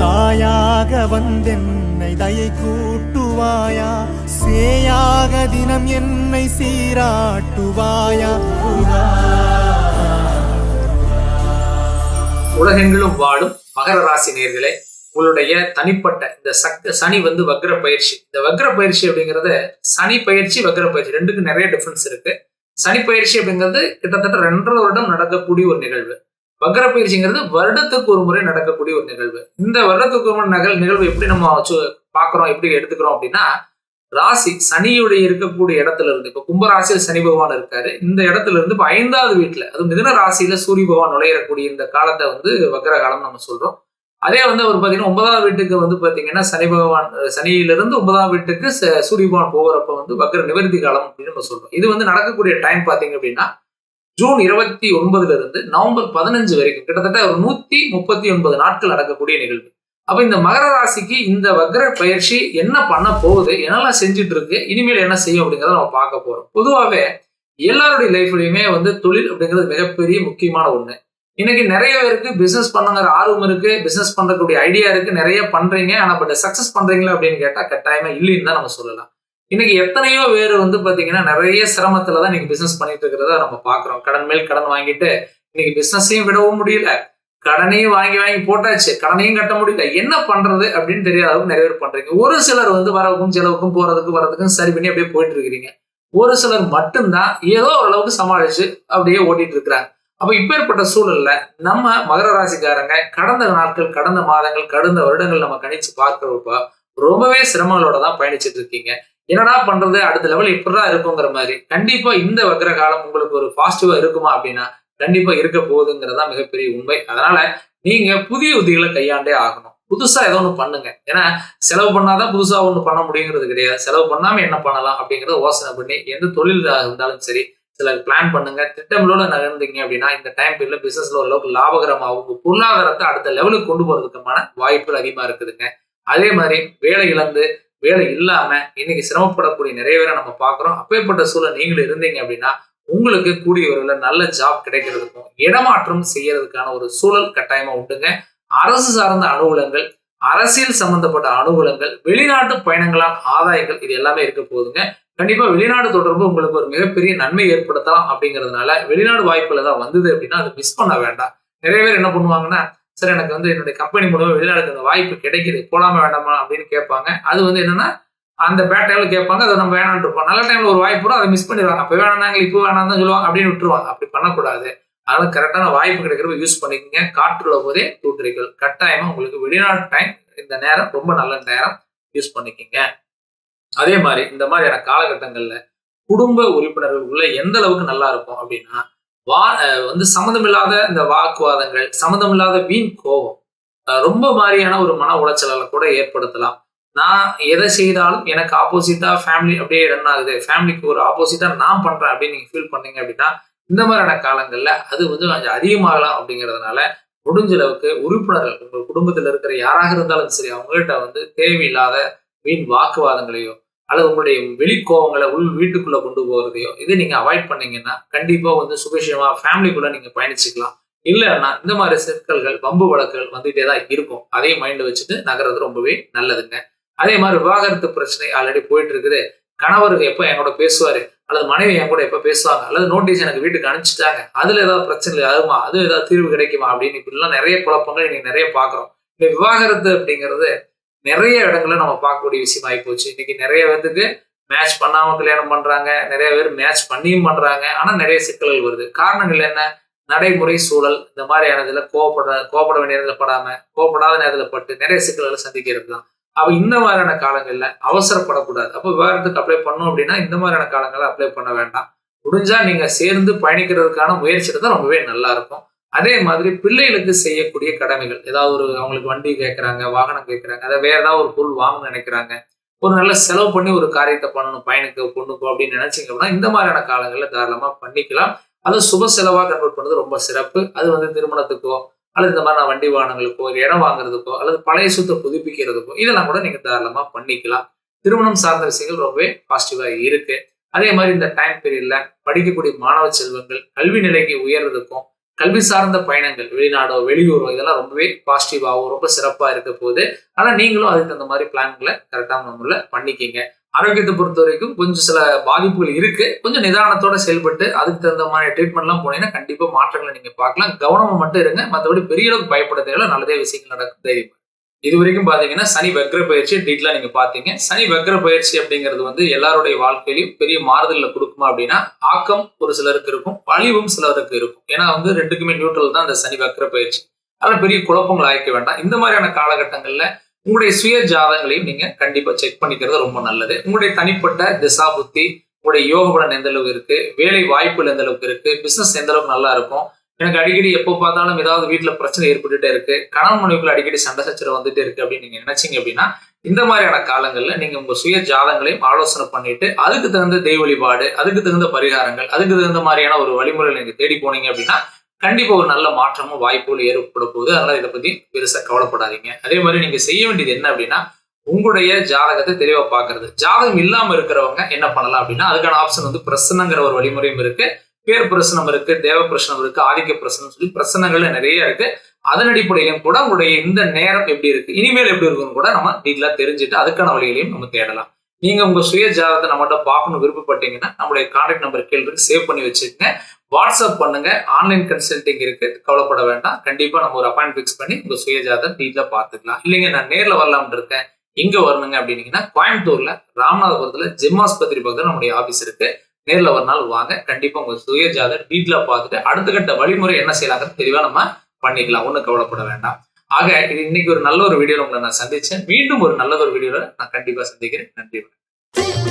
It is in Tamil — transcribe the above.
தாயாக வந்தென்னை தயை கூட்டுவாயா? சேயாக தினம் என்னை சீராட்டுவாயா? உலகெங்கிலும் வாழும் மகர ராசி நேர்களே உங்களுடைய தனிப்பட்ட இந்த சக்த சனி வந்து வக்ர பயிற்சி. இந்த வக்ர பயிற்சி அப்படிங்கிறத சனி பயிற்சி வக்ர பயிற்சி ரெண்டுக்கும் நிறைய டிஃபரன்ஸ் இருக்கு. சனி பயிற்சி அப்படிங்கிறது கிட்டத்தட்ட ரெண்டரை வருடம் நடக்கக்கூடிய ஒரு நிகழ்வு. வக்கர பயிற்சிங்கிறது வருடத்துக்கு ஒரு முறை நடக்கக்கூடிய ஒரு நிகழ்வு. இந்த வருடத்துக்கு ஒரு முறை நகல் நிகழ்வு எப்படி நம்ம சு- எப்படி எடுத்துக்கிறோம் அப்படின்னா ராசி சனியுடைய இருக்கக்கூடிய இடத்துல இருந்து இப்போ கும்பராசியில் சனி பகவான் இருக்காரு. இந்த இடத்துல இருந்து இப்போ ஐந்தாவது வீட்டில் அது மிதன ராசியில சூரிய பகவான் நுழையக்கூடிய இந்த காலத்தை வந்து வக்கர காலம் நம்ம சொல்றோம். அதே வந்து அவர் பார்த்தீங்கன்னா ஒன்பதாம் வீட்டுக்கு வந்து பார்த்தீங்கன்னா சனி பகவான் சனியிலிருந்து ஒன்பதாம் வீட்டுக்கு ச- சூரிய பகவான் போகிறப்ப வந்து வக்கர நிவர்த்தி காலம் அப்படின்னு நம்ம சொல்றோம். இது வந்து நடக்கக்கூடிய டைம் பார்த்தீங்க அப்படின்னா ஜூன் இருபத்தி ஒன்பதுல இருந்து நவம்பர் பதினஞ்சு வரைக்கும் கிட்டத்தட்ட ஒரு நூத்தி முப்பத்தி ஒன்பது நாட்கள் நடக்கக்கூடிய நிகழ்வு. அப்ப இந்த மகர ராசிக்கு இந்த வக்ர பயிற்சி என்ன பண்ண போகுது என்னெல்லாம் செஞ்சுட்டு இருக்கு இனிமேல் என்ன செய்யும் அப்படிங்கறத நம்ம பார்க்க போறோம். பொதுவாகவே எல்லாருடைய லைஃப்லயுமே வந்து தொழில் அப்படிங்கிறது மிகப்பெரிய முக்கியமான ஒண்ணு. இன்னைக்கு நிறைய பேருக்கு பிசினஸ் பண்ணுங்கிற ஆர்வம் இருக்கு பிசினஸ் பண்றக்கூடிய ஐடியா இருக்கு நிறைய பண்றீங்க ஆனா பட் சக்சஸ் பண்றீங்களா அப்படின்னு கேட்டா கட்டாயமா இல்லைன்னு தான் நம்ம சொல்லலாம். இன்னைக்கு எத்தனையோ பேர் வந்து பாத்தீங்கன்னா நிறைய சிரமத்துல தான் இன்னைக்கு பிசினஸ் பண்ணிட்டு இருக்கிறத நம்ம பாக்குறோம். கடன் மேல் கடன் வாங்கிட்டு இன்னைக்கு பிசினஸையும் விடவும் முடியல. கடனையும் வாங்கி வாங்கி போட்டாச்சு. கடனையும் கட்ட முடியல. என்ன பண்றது அப்படின்னு தெரியாத அளவுக்கு நிறைய பேர் பண்றீங்க. ஒரு சிலர் வந்து வரவுக்கும் செலவுக்கும் போறதுக்கு வரதுக்கும் சரி பண்ணி அப்படியே போயிட்டு இருக்கிறீங்க. ஒரு சிலர் மட்டும்தான் ஏதோ ஓரளவுக்கு சமாளிச்சு அப்படியே ஓட்டிட்டு இருக்கிறாங்க. அப்ப இப்பேற்பட்ட சூழல்ல நம்ம மகர ராசிக்காரங்க கடந்த நாட்கள் கடந்த மாதங்கள் கடந்த வருடங்கள் நம்ம கணிச்சு பார்க்கிறப்ப ரொம்பவே சிரமங்களோட தான் பயணிச்சுட்டு இருக்கீங்க. என்னடா பண்றது? அடுத்த லெவல் இப்படிதான் இருக்குங்கிற மாதிரி. கண்டிப்பா இந்த வக்ர காலம் உங்களுக்கு ஒரு பாசிட்டிவா இருக்குமா அப்படின்னா கண்டிப்பா இருக்க போகுதுங்கிறதா மிகப்பெரிய உண்மை. அதனால நீங்க புதிய உத்திகளை கையாண்டே ஆகணும். புதுசா ஏதோ ஒன்று பண்ணுங்க. ஏன்னா செலவு பண்ணாதான் புதுசா ஒன்று பண்ண முடியுங்கிறது கிடையாது. செலவு பண்ணாம என்ன பண்ணலாம் அப்படிங்கறத யோசனை பண்ணி எந்த தொழில் இருந்தாலும் சரி சில பிளான் பண்ணுங்க. திட்டங்களோட நகர்ந்தீங்க அப்படின்னா இந்த டைம் பீரியட்ல பிசினஸ்ல ஓரளவுக்கு லாபகரமாகவும் உங்க பொருளாதாரத்தை அடுத்த லெவலுக்கு கொண்டு போறதுக்குமான வாய்ப்புகள் அதிகமா இருக்குதுங்க. அதே மாதிரி வேலை இழந்து வேலை இல்லாமல் இன்னைக்கு சிரமப்படக்கூடிய நிறைய பேரை நம்ம பார்க்குறோம். அப்பேற்பட்ட சூழல் நீங்களும் இருந்தீங்க அப்படின்னா உங்களுக்கு கூடிய விரைவில் நல்ல ஜாப் கிடைக்கிறதுக்கும் இடமாற்றம் செய்யறதுக்கான ஒரு சூழல் கட்டாயமாக உண்டுங்க. அரசு சார்ந்த அனுகூலங்கள் அரசியல் சம்பந்தப்பட்ட அனுகூலங்கள் வெளிநாட்டு பயணங்களால் ஆதாயங்கள் இது எல்லாமே இருக்க போகுதுங்க. கண்டிப்பாக வெளிநாடு தொடர்பு உங்களுக்கு ஒரு மிகப்பெரிய நன்மை ஏற்படுத்தலாம் அப்படிங்கிறதுனால வெளிநாடு வாய்ப்புல தான் வந்தது அப்படின்னா அதை மிஸ் பண்ண வேண்டாம். நிறைய பேர் என்ன பண்ணுவாங்கன்னா சார் எனக்கு வந்து என்னுடைய கம்பெனி மூலமா வெளிநாடுக்கு அந்த வாய்ப்பு கிடைக்குது. போலாமா வேண்டாமா அப்படின்னு கேட்பாங்க. அது வந்து என்னன்னா அந்த பேட் டைம்ல கேட்பாங்க. அதை நம்ம வேணான்னு இருப்போம். நல்ல டைம்ல ஒரு வாய்ப்பு கூட அதை மிஸ் பண்ணிடுவாங்க. அப்போ வேணாங்க இப்போ வேணாம் தான் சொல்லுவாங்க அப்படின்னு விட்டுருவாங்க. அப்படி பண்ணக்கூடாது. அதனால கரெக்டான வாய்ப்பு கிடைக்கிறப்ப யூஸ் பண்ணிக்கங்க. காற்றுள்ள போதே தூற்றுகள் கட்டாயமா உங்களுக்கு வெளிநாட்டு டைம் இந்த நேரம் ரொம்ப நல்ல நேரம் யூஸ் பண்ணிக்கங்க. அதே மாதிரி இந்த மாதிரியான காலகட்டங்களில் குடும்ப உறுப்பினர்களுக்குள்ள எந்த அளவுக்கு நல்லா இருக்கும் அப்படின்னா வா வந்து வந்து சம்மந்தமில்லாத இந்த வாக்குவாதங்கள் சம்மந்தமில்லாத வீண் கோபம் ரொம்ப மாதிரியான ஒரு மன உளைச்சலை கூட ஏற்படுத்தலாம். நான் எதை செய்தாலும் எனக்கு ஆப்போசிட்டா ஃபேமிலி அப்படியே ரன் ஆகுது. ஃபேமிலிக்கு ஒரு ஆப்போசிட்டா நான் பண்றேன் அப்படின்னு நீங்க ஃபீல் பண்ணீங்க அப்படின்னா இந்த மாதிரியான காலங்கள்ல அது வந்து கொஞ்சம் அதிகமாகலாம் அப்படிங்கிறதுனால முடிஞ்ச அளவுக்கு உறுப்பினர்கள் உங்கள் குடும்பத்தில் இருக்கிற யாராக இருந்தாலும் சரி அவங்ககிட்ட வந்து தேவையில்லாத வீண் வாக்குவாதங்களையோ அல்லது உங்களுடைய வெளிக்கோவங்களை உள் வீட்டுக்குள்ளே கொண்டு போகிறதையோ இதை நீங்கள் அவாய்ட் பண்ணீங்கன்னா கண்டிப்பாக வந்து சுபிஷமா ஃபேமிலிக்குள்ளே நீங்கள் பயணிச்சுக்கலாம். இல்லைன்னா இந்த மாதிரி சிக்கல்கள் வம்பு வழக்குகள் வந்துகிட்டே தான் இருக்கும். அதையும் மைண்டில் வச்சுட்டு நகர்றது ரொம்பவே நல்லதுங்க. அதே மாதிரி விவாகரத்து பிரச்சனை ஆல்ரெடி போயிட்டு இருக்குது. கணவர் எப்போ என்னோட பேசுவார்? அல்லது மனைவி என் கூட எப்போ பேசுவாங்க? அல்லது நோட்டீஸ் எனக்கு வீட்டுக்கு அனுப்பிச்சிட்டாங்க? அதில் ஏதாவது பிரச்சனை ஆகுமா அது ஏதாவது தீர்வு கிடைக்குமா? அப்படின்னு இப்படிலாம் நிறைய குழப்பங்கள் இன்னைக்கு நிறைய பார்க்குறோம். இந்த விவாகரத்து அப்படிங்கிறது நிறைய இடங்கள நம்ம பார்க்கக்கூடிய விஷயம் ஆகி போச்சு இன்னைக்கு நிறைய பேருக்கு மேட்ச் பண்ணாம கல்யாணம் பண்றாங்க. நிறைய பேர் மேட்ச் பண்ணியும் பண்றாங்க. ஆனா நிறைய சிக்கல்கள் வருது. காரணங்கள் என்ன? நடைமுறை சூழல் இந்த மாதிரியான இதில் கோவப்பட கோவப்பட வேண்டிய நேரத்துல படாம கோவப்படாத நேரத்துல பட்டு நிறைய சிக்கல்களை சந்திக்கிறது தான். அப்ப இந்த மாதிரியான காலங்கள்ல அவசரப்படக்கூடாது. அப்போ விவகாரத்துக்கு அப்ளை பண்ணோம் அப்படின்னா இந்த மாதிரியான காலங்களை அப்ளை பண்ண வேண்டாம். முடிஞ்சா நீங்க சேர்ந்து பயணிக்கிறதுக்கான முயற்சி தான் ரொம்பவே நல்லா இருக்கும். அதே மாதிரி பிள்ளைகளுக்கு செய்யக்கூடிய கடமைகள். ஏதாவது ஒரு அவங்களுக்கு வண்டி கேட்குறாங்க வாகனம் கேட்குறாங்க அதை வேற ஏதாவது ஒரு பொருள் வாங்கணும்னு நினைக்கிறாங்க. ஒரு நல்ல செலவு பண்ணி ஒரு காரியத்தை பண்ணணும் பையனுக்கு பொண்ணுக்கோ அப்படின்னு நினைச்சீங்க அப்படின்னா இந்த மாதிரியான காலங்களில் தாராளமாக பண்ணிக்கலாம். அதுவும் சுப செலவாக கன்வெர்ட் பண்ணது ரொம்ப சிறப்பு. அது வந்து திருமணத்துக்கோ அல்லது இந்த மாதிரி நான் வண்டி வாகனங்களுக்கோ ஒரு இடம் வாங்குறதுக்கோ அல்லது பழைய சொத்தை புதுப்பிக்கிறதுக்கோ இதெல்லாம் கூட நீங்கள் தாராளமாக பண்ணிக்கலாம். திருமணம் சார்ந்த விஷயங்கள் ரொம்பவே பாசிட்டிவாக இருக்குது அதே மாதிரி இந்த டைம் பீரியடில் படிக்கக்கூடிய மாணவ செல்வங்கள் கல்வி நிலைக்கு உயர்றதுக்கும் கல்வி சார்ந்த பயணங்கள் வெளிநாடோ வெளியூரோ இதெல்லாம் ரொம்பவே பாசிட்டிவாகவும் ரொம்ப சிறப்பாக இருக்க போகுது. ஆனால் நீங்களும் அதுக்கு தகுந்த மாதிரி பிளான்களை கரெக்டான முறையில் பண்ணிக்கிங்க. ஆரோக்கியத்தை பொறுத்த வரைக்கும் கொஞ்சம் சில பாதிப்புகள் இருக்கு. கொஞ்சம் நிதானத்தோட செயல்பட்டு அதுக்கு தகுந்த மாதிரி ட்ரீட்மெண்ட்லாம் போனீங்கன்னா கண்டிப்பாக மாற்றங்களை நீங்கள் பார்க்கலாம். கவனமாக மட்டும் இருங்க. மற்றபடி பெரிய அளவுக்கு பயப்பட தேவையில்ல. நல்லதே விஷயங்கள் நடக்கும் தைரியம் இது வரைக்கும் பார்த்தீங்கன்னா சனி வக்ர பயிற்சி டீட்டெயிலாக நீங்கள் பார்த்தீங்க சனி வக்ர பயிற்சி அப்படிங்கிறது வந்து எல்லாருடைய வாழ்க்கையிலையும் பெரிய மாறுதலில் கொடுக்குமா அப்படின்னா ஆக்கம் ஒரு சிலருக்கு இருக்கும் பழிவும் சிலருக்கு இருக்கும். ஏன்னா வந்து ரெண்டுக்குமே நியூட்ரல் தான் அந்த சனி வக்ர பயிற்சி. அதனால் பெரிய குழப்பங்கள் ஆயிக்க வேண்டாம். இந்த மாதிரியான காலகட்டங்களில் உங்களுடைய சுய ஜாதகங்களையும் நீங்கள் கண்டிப்பாக செக் பண்ணிக்கிறது ரொம்ப நல்லது. உங்களுடைய தனிப்பட்ட திசா புத்தி உங்களுடைய யோக பலன் எந்த அளவுக்கு இருக்கு வேலை வாய்ப்புகள் எந்த அளவுக்கு இருக்குது பிஸ்னஸ் எந்த அளவுக்கு நல்லா இருக்கும் எனக்கு அடிக்கடி எப்போ பார்த்தாலும் ஏதாவது வீட்டில் பிரச்சனை ஏற்பட்டுட்டே இருக்கு. கணவன் மனைவிக்குள்ள அடிக்கடி சண்டை சச்சரவு வந்துட்டு இருக்கு அப்படின்னு நீங்க நினைச்சீங்க அப்படின்னா இந்த மாதிரியான காலங்களில் நீங்க உங்க சுய ஜாதங்களையும் ஆலோசனை பண்ணிட்டு அதுக்கு தகுந்த தெய்வ வழிபாடு அதுக்கு தகுந்த பரிகாரங்கள் அதுக்கு தகுந்த மாதிரியான ஒரு வழிமுறையில் நீங்க தேடி போனீங்க அப்படின்னா கண்டிப்பா ஒரு நல்ல மாற்றமும் வாய்ப்புகள் ஏற்பட போகுது. அதனால இதை பத்தி பெருசா கவலைப்படாதீங்க. அதே மாதிரி நீங்க செய்ய வேண்டியது என்ன அப்படின்னா உங்களுடைய ஜாதகத்தை தெளிவா பாக்குறது. ஜாதகம் இல்லாம இருக்கிறவங்க என்ன பண்ணலாம் அப்படின்னா அதுக்கான ஆப்ஷன் வந்து பிரசனங்கிற ஒரு வழிமுறையும் இருக்கு. பேர் பிரசனம் இருக்கு தேவ பிரசனம் இருக்கு ஆதிக்க பிரசனம் சொல்லி பிரசனங்கள் நிறைய இருக்கு. அதன் அடிப்படையிலும் கூட உங்களுடைய இந்த நேரம் எப்படி இருக்கு இனிமேல் எப்படி இருக்குன்னு கூட நம்ம டீட்டெயிலாக தெரிஞ்சுட்டு அதுக்கான வழிகளையும் நம்ம தேடலாம். நீங்க உங்க சுய ஜாதகத்தை நம்மகிட்ட பார்க்கணும் விருப்பப்பட்டீங்கன்னா நம்மளுடைய கான்டாக்ட் நம்பர் கீழே சேவ் பண்ணி வச்சுக்கோங்க. வாட்ஸ்அப் பண்ணுங்க ஆன்லைன் கன்சல்டிங் இருக்கு கவலைப்பட வேண்டாம். கண்டிப்பா நம்ம ஒரு அப்பாயிண்ட் ஃபிக்ஸ் பண்ணி உங்க சுய ஜாதகம் டீட்டெயிலா பார்த்துக்கலாம். இல்லைங்க நான் நேரில் வரலாம்னு இருக்கேன் எங்க வரணுங்க அப்படின்னீங்கன்னா கோயம்புத்தூர்ல ராமநாதபுரத்துல ஜிம் ஆஸ்பத்திரி நம்முடைய ஆஃபீஸ் இருக்கு. நேர்ல ஒரு நாள் வாங்க. கண்டிப்பா உங்க சுய ஜாதகம் வீட்டில் பார்த்துட்டு அடுத்த கட்ட வழிமுறை என்ன செய்யலாங்க தெளிவாக நம்ம பண்ணிக்கலாம். ஒன்றும் கவலைப்பட வேண்டாம். ஆக இது இன்னைக்கு ஒரு நல்ல ஒரு வீடியோ உங்களை நான் சந்திச்சேன். மீண்டும் ஒரு நல்ல ஒரு வீடியோவில் நான் கண்டிப்பா சந்திக்கிறேன். நன்றி வணக்கம்.